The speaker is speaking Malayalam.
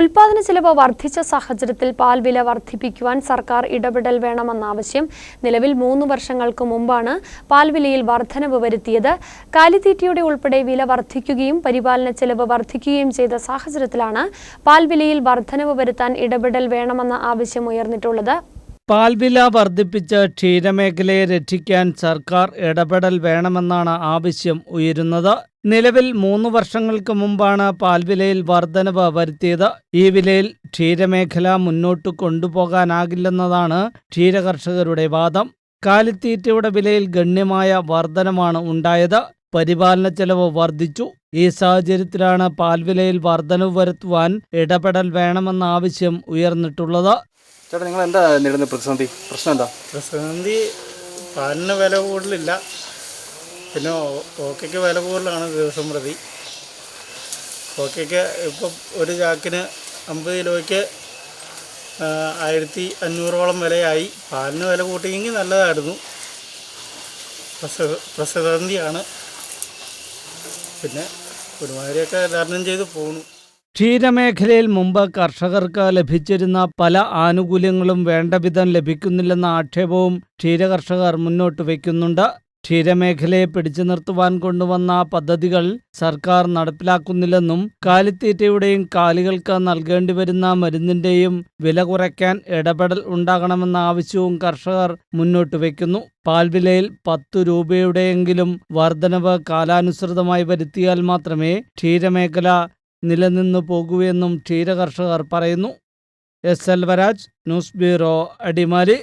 ഉൽപാദന ചെലവ് വർദ്ധിച്ച സാഹചര്യത്തിൽ പാൽ വില വർദ്ധിപ്പിക്കുവാൻ സർക്കാർ ഇടപെടൽ വേണമെന്നാവശ്യം നിലവിൽ മൂന്ന് വർഷങ്ങൾക്ക് മുമ്പാണ് പാൽ വിലയിൽ വർധനവ് വരുത്തിയത്. കാലിത്തീറ്റയുടെ ഉൾപ്പെടെ വില വർദ്ധിക്കുകയും പരിപാലന ചെലവ് വർദ്ധിക്കുകയും ചെയ്ത സാഹചര്യത്തിലാണ് പാൽ വിലയിൽ വർധനവ് വരുത്താൻ ഇടപെടൽ വേണമെന്ന ആവശ്യം ഉയർന്നിട്ടുള്ളത്. പാൽവില വർദ്ധിപ്പിച്ച് ക്ഷീരമേഖലയെ രക്ഷിക്കാൻ സർക്കാർ ഇടപെടൽ വേണമെന്നാണ് ആവശ്യം ഉയരുന്നത്. നിലവിൽ മൂന്ന് വർഷങ്ങൾക്ക് മുമ്പാണ് പാൽവിലയിൽ വർധനവ് വരുത്തിയത്. ഈ വിലയിൽ ക്ഷീരമേഖല മുന്നോട്ട് കൊണ്ടുപോകാനാകില്ലെന്നതാണ് ക്ഷീരകർഷകരുടെ വാദം. കാലിത്തീറ്റയുടെ വിലയിൽ ഗണ്യമായ വർധനമാണ് ഉണ്ടായത്. പരിപാലന ചെലവ് വർദ്ധിച്ചു. ഈ സാഹചര്യത്തിലാണ് പാൽവിലയിൽ വർധനവ് വരുത്തുവാൻ ഇടപെടൽ വേണമെന്ന ആവശ്യം ഉയർന്നിട്ടുള്ളത്. ചേട്ടാ നിങ്ങൾ എന്താ നേരിടുന്ന പ്രതിസന്ധി? പ്രശ്നം എന്താ? പ്രതിസന്ധി പാലിന് വില കൂടുതലില്ല. പിന്നെ ഓക്കയ്ക്ക് വില കൂടുതലാണ് ദിവസം പ്രതി. ഓക്കയ്ക്ക് ഇപ്പം ഒരു ചാക്കിന് അമ്പത് കിലോയ്ക്ക് ആയിരത്തി അഞ്ഞൂറോളം വിലയായി. പാലിന് വില കൂട്ടിയെങ്കിൽ നല്ലതായിരുന്നു. പ്രസ- പ്രതിസന്ധിയാണ്. പിന്നെ ഒരുമാതിരിയൊക്കെ തരണം ചെയ്ത് പോണു. ക്ഷീരമേഖലയിൽ മുമ്പ് കർഷകർക്ക് ലഭിച്ചിരുന്ന പല ആനുകൂല്യങ്ങളും വേണ്ടവിധം ലഭിക്കുന്നില്ലെന്ന ആക്ഷേപവും ക്ഷീരകർഷകർ മുന്നോട്ട് വയ്ക്കുന്നുണ്ട്. ക്ഷീരമേഖലയെ പിടിച്ചു നിർത്തുവാൻ കൊണ്ടുവന്ന പദ്ധതികൾ സർക്കാർ നടപ്പിലാക്കുന്നില്ലെന്നും കാലിത്തീറ്റയുടെയും കാലികൾക്ക് നൽകേണ്ടി വരുന്ന മരുന്നിന്റെയും വില കുറയ്ക്കാൻ ഇടപെടൽ ഉണ്ടാകണമെന്ന ആവശ്യവും കർഷകർ മുന്നോട്ട് വയ്ക്കുന്നു. പാൽവിലയിൽ പത്തു രൂപയുടെയെങ്കിലും വർധനവ് കാലാനുസൃതമായി വരുത്തിയാൽ മാത്രമേ ക്ഷീരമേഖല നിലനിന്നു പോകുകയെന്നും ക്ഷീരകർഷകർ പറയുന്നു. എസ്. എൽവരാജ് ന്യൂസ് ബ്യൂറോ അടിമാലി.